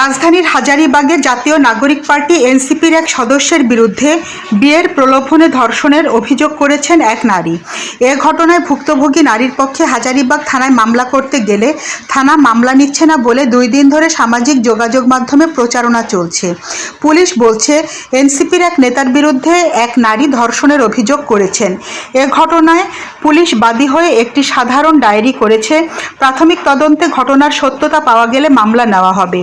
রাজধানীর হাজারিবাগে জাতীয় নাগরিক পার্টি এনসিপির এক সদস্যের বিরুদ্ধে বিয়ের প্রলোভনে ধর্ষণের অভিযোগ করেছেন এক নারী। এ ঘটনায় ভুক্তভোগী নারীর পক্ষে হাজারিবাগ থানায় মামলা করতে গেলে থানা মামলা নিচ্ছে না বলে দুই দিন ধরে সামাজিক যোগাযোগ মাধ্যমে প্রচারণা চলছে। পুলিশ বলছে, এনসিপির এক নেতার বিরুদ্ধে এক নারী ধর্ষণের অভিযোগ করেছেন। এ ঘটনায় পুলিশ বাদী হয়ে একটি সাধারণ ডায়েরি করেছে। প্রাথমিক তদন্তে ঘটনার সত্যতা পাওয়া গেলে মামলা নেওয়া হবে।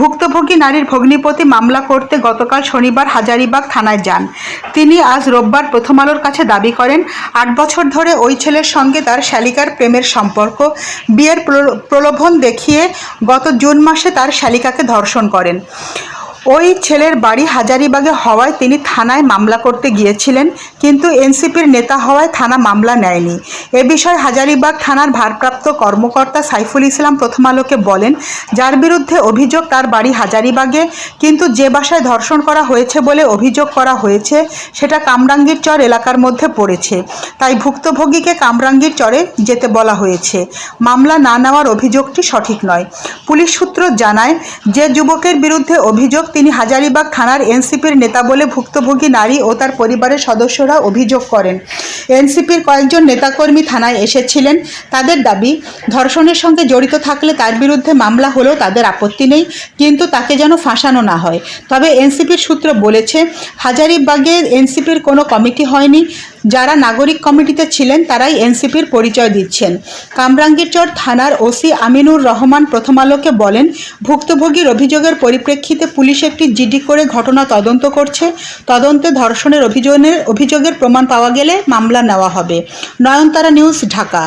ভুক্তভোগী নারীর ভগ্নিপতি মামলা করতে গতকাল শনিবার হাজারিবাগ থানায় যান। তিনি আজ রোববার প্রথম আলোর কাছে দাবি করেন, আট বছর ধরে ওই ছেলের সঙ্গে তার শালিকার প্রেমের সম্পর্ক। বিয়ের প্রলোভন দেখিয়ে গত জুন মাসে তার শালিকাকে ধর্ষণ করেন। ওই ছেলের বাড়ি হাজারিবাগে হওয়ায় তিনি থানায় মামলা করতে গিয়েছিলেন, কিন্তু এনসিপির নেতা হওয়ায় থানা মামলা নেয়নি। এ বিষয়ে হাজারিবাগ থানার ভারপ্রাপ্ত কর্মকর্তা সাইফুল ইসলাম প্রথম আলোকে বলেন, যার বিরুদ্ধে অভিযোগ তার বাড়ি হাজারিবাগে, কিন্তু যে বাসায় ধর্ষণ করা হয়েছে বলে অভিযোগ করা হয়েছে, সেটা কামরাঙ্গীর চর এলাকার মধ্যে পড়েছে। তাই ভুক্তভোগীকে কামরাঙ্গীর চরে যেতে বলা হয়েছে। মামলা না নেওয়ার অভিযোগটি সঠিক নয়। পুলিশ সূত্র জানায়, যে যুবকের বিরুদ্ধে অভিযোগ তিনি হাজারিবাগ থানার এনসিপির নেতা বলে ভুক্তভোগী নারী ও তার পরিবারের সদস্যরা অভিযোগ করেন। এনসিপির কয়েকজন নেতাকর্মী থানায় এসেছিলেন। তাদের দাবি, ধর্ষণের সঙ্গে জড়িত থাকলে তার বিরুদ্ধে মামলা হলেও তাদের আপত্তি নেই, কিন্তু তাকে যেন ফাঁসানো না হয়। তবে এনসিপির সূত্র বলেছে, হাজারিবাগে এনসিপির কোনো কমিটি হয়নি। যারা নাগরিক কমিটিতে ছিলেন তারাই এনসিপির পরিচয় দিচ্ছেন। কামরাঙ্গীরচর থানার ওসি আমিনুর রহমান প্রথম আলোকে বলেন, ভুক্তভোগীর অভিযোগের পরিপ্রেক্ষিতে পুলিশ একটি জিডি করে ঘটনা তদন্ত করছে। তদন্তে ধর্ষণের অভিযোগের অভিযোগের প্রমাণ পাওয়া গেলে মামলা নেওয়া হবে। নয়নতারা নিউজ ঢাকা।